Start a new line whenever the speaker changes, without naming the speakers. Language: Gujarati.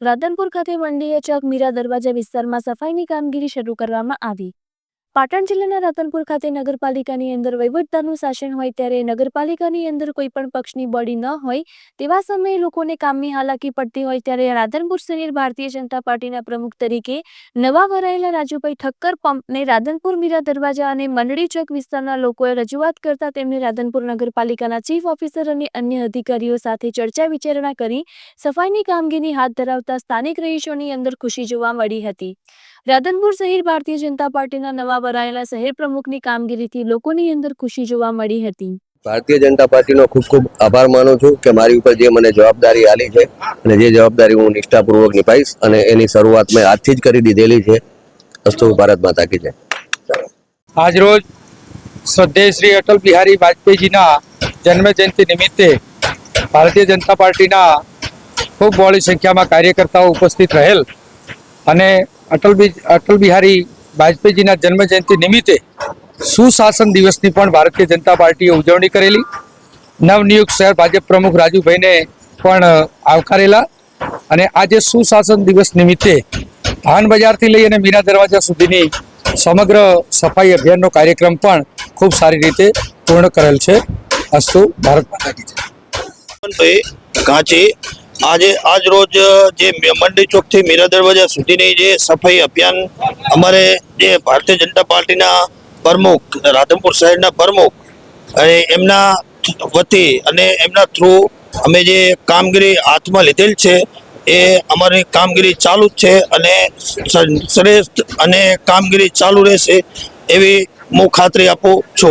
રાધનપુર ખાતે મંડીએ ચોક મીરા દરવાજા વિસ્તારમાં સફાઈની કામગીરી શરૂ કરવામાં આવી. પાટણ જિલ્લાના રાધનપુર ખાતે નગરપાલિકાની અંદર વહીવટદારનું શાસન હોય ત્યારે નગરપાલિકાની અંદર કોઈ પણ પક્ષની બોડી ન હોય તેવા સમયે લોકોને કામની હાલાકી પડતી હોય ત્યારે રાધનપુર શહેર ભારતીય જનતા પાર્ટીના પ્રમુખ તરીકે નવા વરાયેલા રાજુભાઈ ઠક્કર પંપને રાધનપુર મીરા દરવાજા અને મંડળી ચોક વિસ્તારના લોકોએ રજૂઆત કરતા તેમને રાધનપુર નગરપાલિકાના ચીફ ઓફિસર અને અન્ય અધિકારીઓ સાથે ચર્ચા વિચારણા કરી સફાઈની કામગીરી હાથ ધરાવતા સ્થાનિક રહીશોની અંદર ખુશી જોવા મળી હતી. રાધનપુર શહેર ભારતીય જનતા પાર્ટીના નવા વરાયેલા શહેર પ્રમુખની કામગીરીથી લોકોની અંદર ખુશી જોવા મળી હતી.
ભારતીય જનતા પાર્ટીનો ખૂબ ખૂબ આભાર માનું છું કે મારી ઉપર જે મને જવાબદારી આલી છે અને જે જવાબદારી હું નિષ્ઠાપૂર્વક નિભાઈશ અને એની શરૂઆત મેં આજથી જ કરી દીધેલી છે. અસ્તુ ભારત માતા કી જય.
આજરોજ શ્રદ્ધેય શ્રી અટલ બિહારી વાજપેયીજીના જન્મ જયંતિ નિમિત્તે ભારતીય જનતા પાર્ટીના ખૂબ બહોળી સંખ્યામાં કાર્યકર્તાઓ ઉપસ્થિત રહેલ અને અટલ બિ અટલ બિહારી વાજપેયીજીના જન્મ જયંતિ નિમિત્તે સુશાસન દિવસની પણ ભારતીય જનતા પાર્ટીએ ઉજવણી કરેલી. નવનિયુક્ત શહેર ભાજપ પ્રમુખ રાજુભાઈને પણ આવકારેલા અને આજે સુશાસન દિવસ નિમિત્તે ધાન બજારથી લઈ અને મીના દરવાજા સુધીની સમગ્ર સફાઈ અભિયાનનો કાર્યક્રમ પણ ખૂબ સારી રીતે પૂર્ણ કરેલ છે. અસ્તુ, ભારત માતા કી
કાંચી આજે, આજ રોજ જે મંડી ચોકથી મીરા દરવાજા સુધીની જે સફાઈ અભિયાન અમારે જે ભારતીય જનતા પાર્ટીના પ્રમુખ, રાધનપુર શહેરના પ્રમુખ અને એમના વતી અને એમના થ્રુ અમે જે કામગીરી હાથમાં લીધેલ છે, એ અમારી કામગીરી ચાલુ જ છે અને શ્રેષ્ઠ અને કામગીરી ચાલુ રહેશે એવી હું ખાતરી આપું છું.